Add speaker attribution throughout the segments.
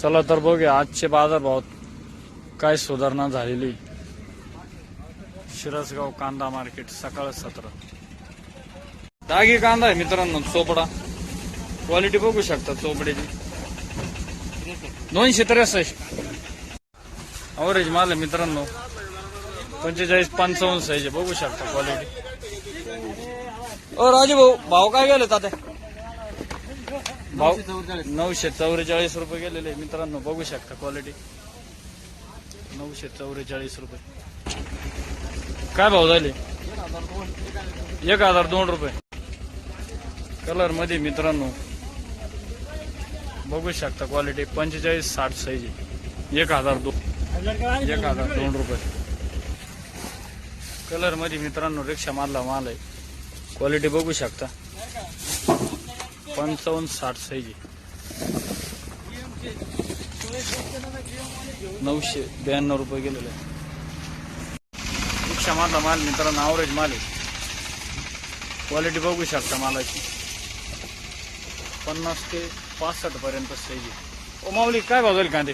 Speaker 1: चला तर बघूया आजचे बाजारभाव काय सुधारणा झालेली. शिरसगाव कांदा मार्केट सकाळ सतरा. दागी कांदा आहे मित्रांनो चोपडा. क्वालिटी बघू शकता चोपड्याची दोनशे त्रेसष्ट. अवरेज माल आहे मित्रांनो पंचेचाळीस पंचावन्न साईज बघू शकता क्वालिटी ओ राजू भाऊ भाव काय गेले तात्या भाव नऊशे चौवेचाळीस रुपये गेलेले मित्रांनो बघू शकता क्वालिटी नऊशे चौवेचाळीस रुपये. काय भाव झाले? एक हजार दोन रुपये. कलरमध्ये मित्रांनो बघू शकता क्वालिटी पंचेचाळीस साठ साईज. एक हजार दोन. एक हजार दोन रुपये. कलरमध्ये मित्रांनो रिक्षा मारला माल आहे. क्वालिटी बघू शकता. पंचावन्न साठ साईज आहे. नऊशे ब्याण्णव रुपये गेलेले रिक्षा मारला माल मित्रांनो आवरेज माल आहे. क्वालिटी बघू शकता मालाची. पन्नास ते पासष्ट पर्यंत साईज आहे. ओ माऊली काय भाव झाली कांदे?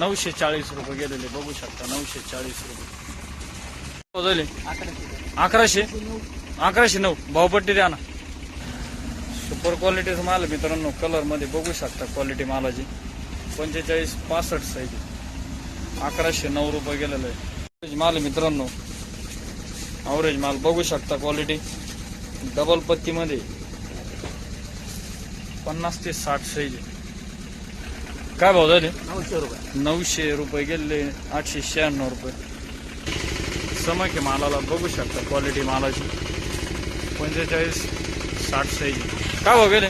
Speaker 1: नऊशे चाळीस रुपये गेलेले बघू शकता नऊशे चाळीस रुपये. अकराशे? अकराशे नऊ. भावपट्टी द्या ना. सुपर क्वालिटीचा माल आहे मित्रांनो. कलरमध्ये बघू शकता क्वालिटी मालाची. पंचेचाळीस पासष्ट साईज अकराशे नऊ रुपये गेलेलं आहे. माल आहे मित्रांनो. अवरेज माल बघू शकता क्वालिटी डबल पत्तीमध्ये पन्नास ते साठ साईज काय भाव झाले?
Speaker 2: नऊशे रुपये.
Speaker 1: नऊशे रुपये गेले आठशे शहाण्णव रुपये. समक मालाला बघू शकता क्वालिटी मालाची. पंचेचाळीस साठ साईज काय भाव गेले?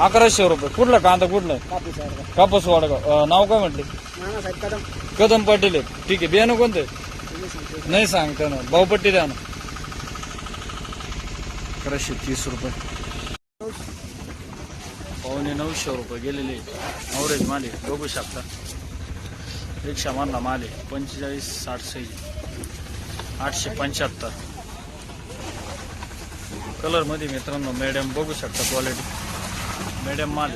Speaker 2: अकराशे
Speaker 1: रुपये. कुठला कांदा कुठला? आहे?
Speaker 2: कापूस
Speaker 1: वाडगाव. अं, नाव काय म्हटले?
Speaker 2: कदम
Speaker 1: पाटील आहे ठीक आहे. बियाणं कोणतं? आहे? नाही सांगता ना भावपट्टी द्या ना. अकराशे तीस रुपये. पावणे नऊशे रुपये गेलेले. नवरेज माले बघू शकता. रिक्षा मारला माल आहे. पंचेचाळीस साठ साईज आठशे पंच्याहत्तर. कलरमध्ये मित्रांनो मॅडम बघू शकता क्वालिटी मॅडम माल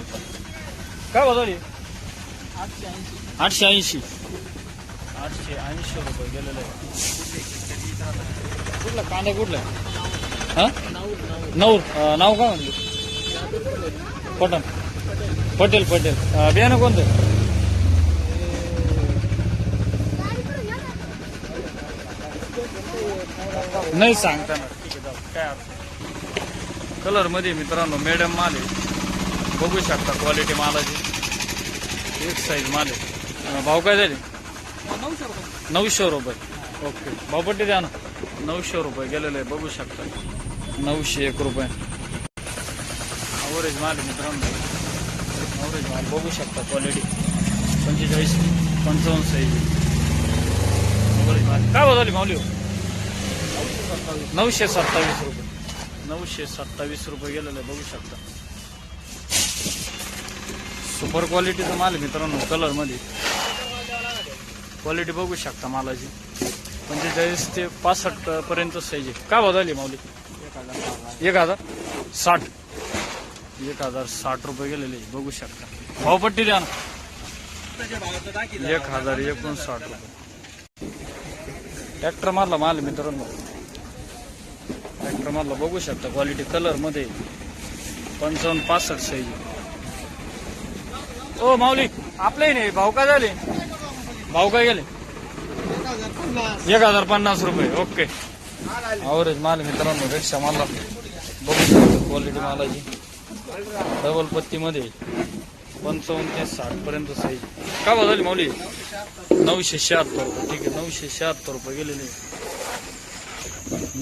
Speaker 1: काय बदलली
Speaker 2: आठशे ऐंशी
Speaker 1: आठशे ऐंशी. आठशे ऐंशी रुपये गेलेले आहे. कुठला? कांदा कुठला? आहे?
Speaker 2: नऊ
Speaker 1: नाव काय म्हणले? पटन पटेल पटेल. बियाणं कोणतं? नाही सांगताना ठीक आहे जाऊ. काय कलरमध्ये मित्रांनो मॅडम माल आहे. बघू शकता क्वालिटी मालाची. एक साईज माल आहे. भाव काय झाले?
Speaker 2: नऊशे रुपये.
Speaker 1: ओके भावपट्टी द्या ना. नऊशे रुपये गेलेले आहे बघू शकता. नऊशे एक रुपये. अवरेज माल आहे मित्रांनो. अवरेज माल बघू शकता क्वालिटी पंचेचाळीस पंचावन्न साईज अवरेज माल. काय झाली माऊली हो? नऊशे सत्तावीस रुपये. नऊशे सत्तावीस रुपये गेलेलं आहे बघू शकता. सुपर क्वालिटीचा माल आहे मित्रांनो कलरमध्ये क्वालिटी बघू शकता मालाची. म्हणजे पंचेचाळीस ते पासष्ट पर्यंत साईज आहे. काय बदलली माऊली? एक हजार साठ. एक हजार साठ रुपये गेलेले बघू शकता. भावपट्टी द्या ना. एक हजार एकोणसाठ रुपये. ट्रॅक्टर मारला माल मित्रांनो. ट्रॅक्टर बघू शकता क्वालिटी कलरमध्ये पंचावन्न पासष्ट साईज ओ माऊली आपले नाही भाव काय झाले? भाव काय गेले?
Speaker 2: एक हजार पन्नास
Speaker 1: रुपये ओके. अवरेज माल मित्रांनो रिक्षा मालला. बघू शकतो क्वालिटी मालाची. डबल पत्तीमध्ये पंचावन्न ते साठ पर्यंत साईज का झाली माऊली? नऊशे शहात्तर रुपये. ठीक आहे नऊशे शहात्तर रुपये गेलेले.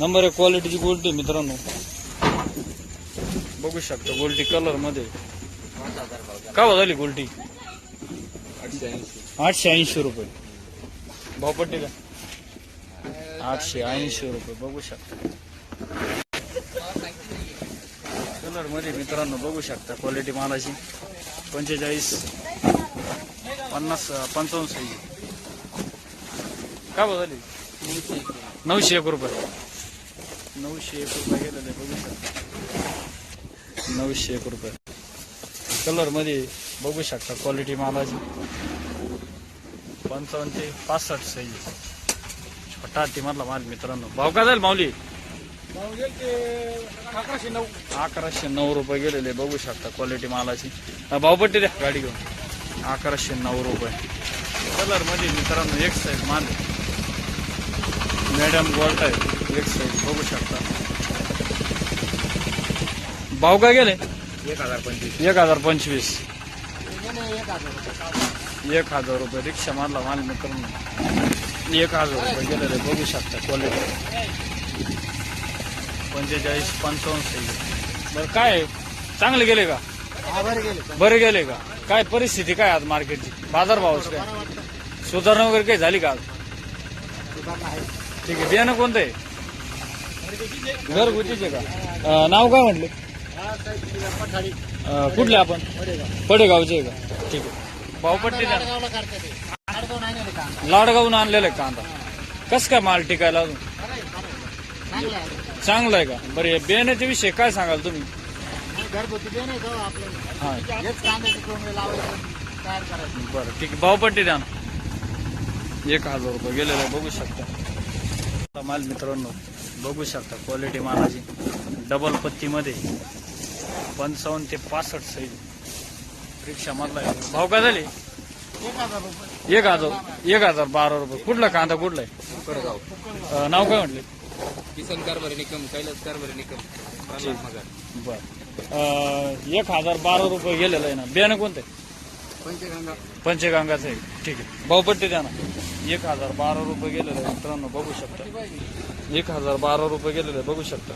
Speaker 1: नंबर एक क्वालिटीची गोल्टी मित्रांनो. बघू शकता गोल्टी कलरमध्ये. का बदलली गोल्टी आठशे ऐंशी रुपये. भावपट्टीला आठशे ऐंशी रुपये बघू शकता. कलरमध्ये मित्रांनो बघू शकता क्वालिटी मालाची. पंचेचाळीस पन्नास पंचावन्न साईज. काय बदलली नऊशे एक रुपये. नऊशे एक रुपये गेलेले बघू शकता. नऊशे एक रुपये. कलरमध्ये बघू शकता क्वालिटी मालाची. पंचावन्न ते पासष्ट साईज छोटा हातीमधला माल मित्रांनो. भाव का जाईल माऊली?
Speaker 2: अकराशे नऊ.
Speaker 1: अकराशे नऊ रुपये गेलेले बघू शकता क्वालिटी मालाची. भावपट्टी द्या. गाडी घेऊन. अकराशे नऊ रुपये. कलरमध्ये मित्रांनो एक साईज माल मॅडम गोल्ट आहे एक साईज बघू शकता. भाव काय गेले?
Speaker 2: एक हजार पंचवीस.
Speaker 1: एक हजार पंचवीस.
Speaker 2: एक हजार
Speaker 1: रुपये रिक्षा मारला माल मित्रांनो. एक हजार रुपये गेलेले बघू शकता क्वालिटी पंचेचाळीस पंचावन्न बरं काय? चांगले गेले का?
Speaker 2: बरं गेले.
Speaker 1: का? काय परिस्थिती काय आज मार्केटची बाजार भावाची काय? सुधारणा वगैरे काही झाली का आज? ठीक आहे. बियाणं कोणतं आहे? घरगुतीचे का? अं, नाव काय म्हटले? अं, कुठले आपण? पडेगावचे आहे का? ठीक आहे. भावपट्टी द्या लाडगावून आणलेला आहे कांदा. कस काय माल टिकायला अजून?
Speaker 2: चांगलं आहे
Speaker 1: चांगला आहे का? बरं या बियाण्याच्या विषयी काय सांगाल तुम्ही? हा. बरं ठीक आहे. भावपट्टी द्या ना. एक हजार रुपये गेलेलं आहे बघू शकता. माल मित्रांनो बघू शकता क्वालिटी मालाची. डबल पत्तीमध्ये पंचावन्न ते पासष्ट साईज रिक्षा मधला. भाव काय झाले?
Speaker 2: एक हजार
Speaker 1: एक हजार बारा रुपये. कुठला कांदा कुठला आहे? नाव काय म्हटले?
Speaker 3: किसन कारभारी निकम कैलास कारभारी निकम.
Speaker 1: बर. एक हजार बारा रुपये गेलेलं आहे ना. बियाणं कोणतं
Speaker 2: पंचगंगा.
Speaker 1: पंचगंगाचं आहे. ठीक आहे. भावपट्टी द्या ना. एक हजार बारा रुपये गेलेलं आहे मित्रांनो बघू शकता. एक हजार बारा रुपये गेलेलं आहे बघू शकता.